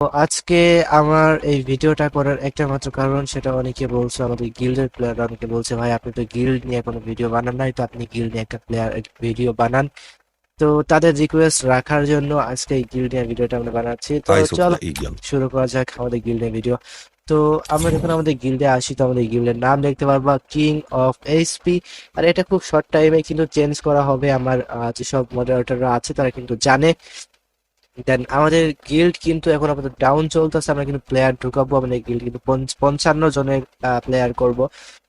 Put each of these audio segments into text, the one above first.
তো আজকে আমার এই ভিডিওটা করার একটা মাত্র কারণ সেটা অনেকে বলছে আমাদের গিল্ডের প্লেয়ার অনেকে বলছে ভাই আপনি তো গিল্ড নিয়ে কোনো ভিডিও বানান নাই তো আপনি গিল্ড নিয়ে একটা প্লেয়ার ভিডিও বানান। তো তাদের রিকোয়েস্ট রাখার জন্য আজকে এই গিল্ড নিয়ে ভিডিওটা আমরা বানাচ্ছি। তো চল. শুরু করা যাক আমাদের গিল্ড গিল্ডের ভিডিও তো আমরা যখন আমাদের গিল্ডে আসি তো আমাদের গিল্ডের নাম দেখতে পারবা কিং অফ এইচপি আর এটা খুব শর্ট টাইমে কিন্তু চেঞ্জ করা হবে আমার যেসব মডারেটররা আছে তারা কিন্তু জানে। দেন আমাদের গিল্ড কিন্তু এখন আপাতত ডাউন চলতেছে, আমরা কিন্তু প্লেয়ার ঢুকাবো আমাদের গিল্ড কিন্তু পঞ্চান্ন জনের প্লেয়ার করব।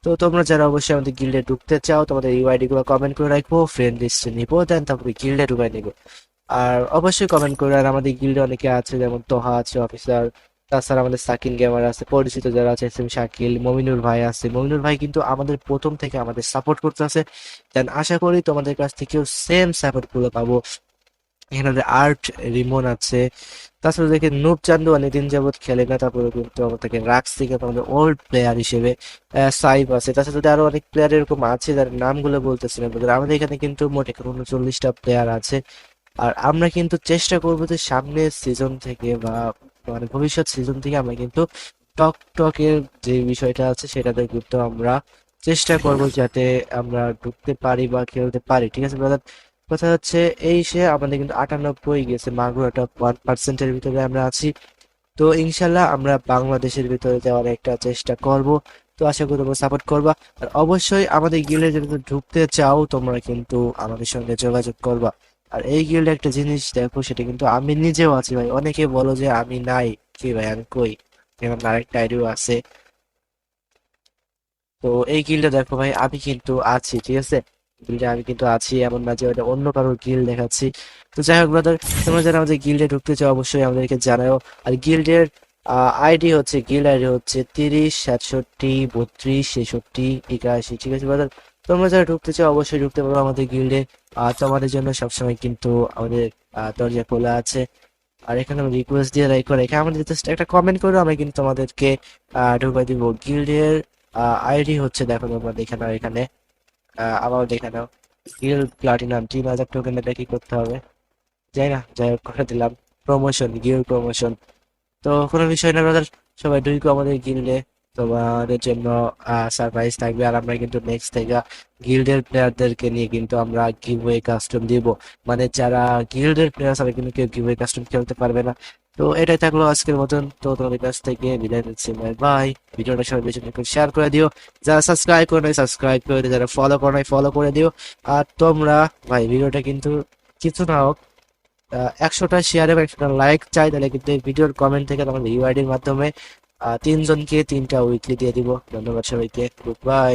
তো তোমরা যারা অবশ্যই আমাদের গিল্ডে ঢুকতে চাও, তোমাদের ইউআইডি গুলো কমেন্ট করে রাখব ফ্রেন্ড লিস্টে নিবো দেন তারপরে গিল্ডে ঢুকাই নিবো। আর অবশ্যই কমেন্ট করে আর আমাদের গিল্ডে অনেকে আছে, যেমন তোহা আছে অফিসার তাছাড়া আমাদের সাকিন গেমার আছে, পরিচিত যারা আছে, এস এম শাকিল মমিনুর ভাই আছে। মমিনুর ভাই কিন্তু আমাদের প্রথম থেকে আমাদের সাপোর্ট করতে আছে দেন আশা করি তোমাদের কাছ থেকেও সেম সাপোর্টগুলো পাবো। এখানে আর্ট রিমন আছে। তাছাড়া দেখে নুপ চান্দু অনেকদিন যাবত খেলে না, তারপরে কিন্তু আমাদেরকে রাখছি কিন্তু আমাদের ওল্ড প্লেয়ার হিসেবে সাইব আছে। তাছাড়া যদি আরও অনেক প্লেয়ার এরকম আছে যার নামগুলো বলতেছি না আমাদের এখানে কিন্তু মোট এখন উনচল্লিশটা প্লেয়ার আছে। আর আমরা কিন্তু চেষ্টা করব যে সামনের সিজন থেকে বা মানে ভবিষ্যৎ সিজন থেকে আমরা কিন্তু টক টকের যে বিষয়টা আছে সেটাতে কিন্তু আমরা চেষ্টা করব যাতে আমরা ঢুকতে পারি বা খেলতে পারি, ঠিক আছে ব্রাদার কথা হচ্ছে, এই সে আমাদের কিন্তু আটানব্বই গেছে, মাগুরা টপ ওয়ান পার্সেন্টের ভিতরে আমরা আছি। তো ইনশাল্লাহ আমরা বাংলাদেশের ভিতরে যাওয়ার একটা চেষ্টা করব। তো আশা করি তোমরা সাপোর্ট করবা। আর অবশ্যই আমাদের গিল্ডে যদি ঢুকতে চাও, তোমরা কিন্তু আমাদের সঙ্গে যোগাযোগ করবা। আর এই গিল্ডে একটা জিনিস দেখো, সেটা কিন্তু আমি নিজেও আছি ভাই। অনেকে বলো যে আমি নাই। কি ভাই, আমি কই? এখানে আরেকটা আইডিও আছে। তো এই গিল্ডে দেখো ভাই, আমি কিন্তু আছি, ঠিক আছে? গিল্ডে আমি কিন্তু আছি এমন না যে ওটা অন্য কারোর গিল্ড দেখাচ্ছি। তো যাই হোক ব্রাদার তোমরা যারা আমাদের গিল্ডে ঢুকতে চাও, অবশ্যই আমাদেরকে জানাও। আর গিল্ডের আইডি হচ্ছে গিল্ড আইডি হচ্ছে তিরিশ, সাতষট্টি, বত্রিশ, ছেষট্টি, একাশি, ঠিক আছে ব্রাদার তোমরা যারা ঢুকতে চাও, অবশ্যই ঢুকতে পারো আমাদের গিল্ডে আর তোমাদের জন্য সবসময় কিন্তু আমাদের দরজা খোলা আছে। আর এখানে আমি রিকোয়েস্ট দিয়ে রাখো, রেখে। আমাদের জাস্ট একটা কমেন্ট করো আমি কিন্তু তোমাদেরকে ঢুকাই দিব। গিল্ডের আইডি হচ্ছে, দেখো তোমরা এখানে নাও এখানে। আবার দেখে নাও। গিল্ড প্লাটিনাম তিন হাজার টোকেন এটা কি করতে হবে। যাই না, যাই হোক, করে দিলাম। প্রমোশন গিল্ড প্রমোশন তো কোনো বিষয় না ব্রাদার সবাই ঢুকো আমাদের গিল্ডে তোমাদের জন্য সারপ্রাইজ থাকবে। আর আমরা কিন্তু নেক্সট থেকে গিল্ডের প্লেয়ারদেরকে নিয়ে কিন্তু আমরা গিভওয়ে কাস্টম দিব। মানে যারা গিল্ডের প্লেয়ার তারা কিন্তু কেউ গিভওয়ে কাস্টম খেলতে পারবে না। তো এটাই থাকল আজকের মতন। তো তোমাদের কাছ থেকে বিদায় নিচ্ছি। বাই বাই ভিডিওটা সবাই বেশি করে শেয়ার করে দিও। যারা সাবস্ক্রাইব করে নাই সাবস্ক্রাইব করে দিও। যারা ফলো করে নাই ফলো করে দিও। আর তোমরা, ভাই, ভিডিওটা কিন্তু কিছু না হোক একশোটা শেয়ার এবং একশোটা লাইক চাই, তাহলে কিন্তু ভিডিওর কমেন্ট থেকে তোমাদের ইউআইডির মাধ্যমে তিনজনকে তিনটা উইকলি দিয়ে দিব। ধন্যবাদ সবাইকে। Good bye